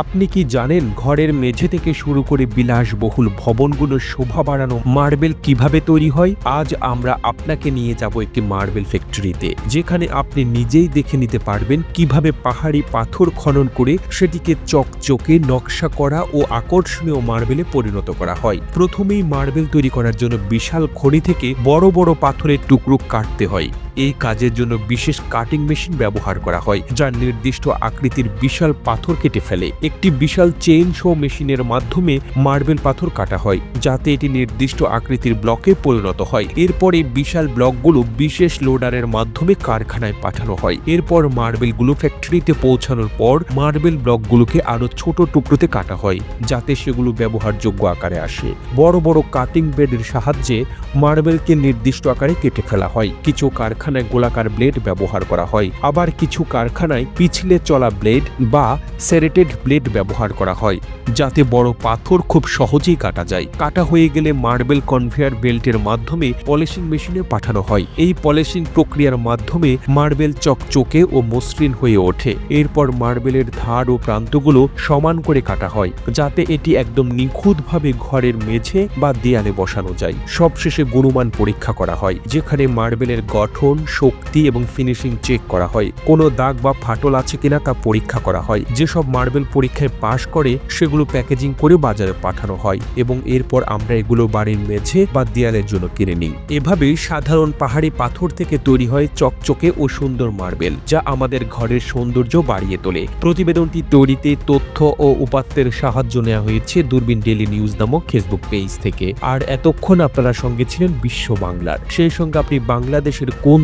আপনি কি জানেন ঘরের মেঝে থেকে শুরু করে বিলাসবহুল ভবনগুলোর শোভা বাড়ানো মার্বেল কীভাবে তৈরি হয়? আজ আমরা আপনাকে নিয়ে যাব একটি মার্বেল ফ্যাক্টরিতে, যেখানে আপনি নিজেই দেখে নিতে পারবেন কীভাবে পাহাড়ি পাথর খনন করে সেটিকে চকচকে নকশা করা ও আকর্ষণীয় মার্বেলে পরিণত করা হয়। প্রথমেই মার্বেল তৈরি করার জন্য বিশাল খড়ি থেকে বড় বড় পাথরের টুকরো কাটতে হয়। এই কাজের জন্য বিশেষ কাটিং মেশিন ব্যবহার করা হয়, যা নির্দিষ্ট আকৃতির বিশাল পাথর কেটে ফেলে। একটি বিশাল চেইন শো মেশিনের মাধ্যমে মার্বেল পাথর কাটা হয়, যাতে এটি নির্দিষ্ট আকৃতির ব্লকে পরিণত হয়। এরপরে বিশাল ব্লকগুলো বিশেষ লোডারের মাধ্যমে কারখানায় পাঠানো হয়। এরপর মার্বেলগুলো ফ্যাক্টরিতে পৌঁছানোর পর মার্বেল ব্লকগুলোকে আরও ছোট টুকরোতে কাটা হয়, যাতে সেগুলো ব্যবহারযোগ্য আকারে আসে। বড় বড় কাটিং বেডের সাহায্যে মার্বেলকে নির্দিষ্ট আকারে কেটে ফেলা হয়। কিছু কারখানায় গোলাকার ব্লেড ব্যবহার করা হয়। আবার কিছু কারখানায় পিছলে চলা ব্লেড বা সেরেটেড ব্লেড ব্যবহার করা হয়, যাতে বড় পাথর খুব সহজেই কাটা যায়। কাটা হয়ে গেলে মার্বেল কনভেয়ার বেল্টের মাধ্যমে পলিশিং মেশিনে পাঠানো হয়। এই পলিশিং প্রক্রিয়ার মাধ্যমে মার্বেল চকচকে ও মসৃণ হয়ে ওঠে। এরপর মার্বেলের ধার ও প্রান্তগুলো সমান করে কাটা হয়, যাতে এটি একদম নিখুঁতভাবে ঘরের মেঝে বা দেয়ালে বসানো যায়। সবশেষে গুণমান পরীক্ষা করা হয়, যেখানে মার্বেলের গঠন শক্তি এবং ফিনিশিং চেক করা হয়? কোনো দাগ বা ফাটল আছে কিনা তা পরীক্ষা করা হয়। যেসব মার্বেল পরীক্ষায় পাশ করে, সেগুলো প্যাকেজিং করে বাজারে পাঠানো হয় এবং এরপর আমরা এগুলো বাড়ির মেঝে বা দেয়ালের জন্য কিনে নিই। এভাবেই সাধারণ পাহাড়ি পাথর থেকে তৈরি হয় চকচকে ও সুন্দর মার্বেল যা আমাদের ঘরের সৌন্দর্য বাড়িয়ে তোলে। প্রতিবেদনটি তৈরিতে তথ্য ও উপাত্তের সাহায্য নেওয়া হয়েছে দূরবীন ডেলি নিউজ নামক ফেসবুক পেজ থেকে। আর এতক্ষণ আপনারা সঙ্গে ছিলেন বিশ্ব বাংলার। সেই সঙ্গে আপনি বাংলাদেশের কোন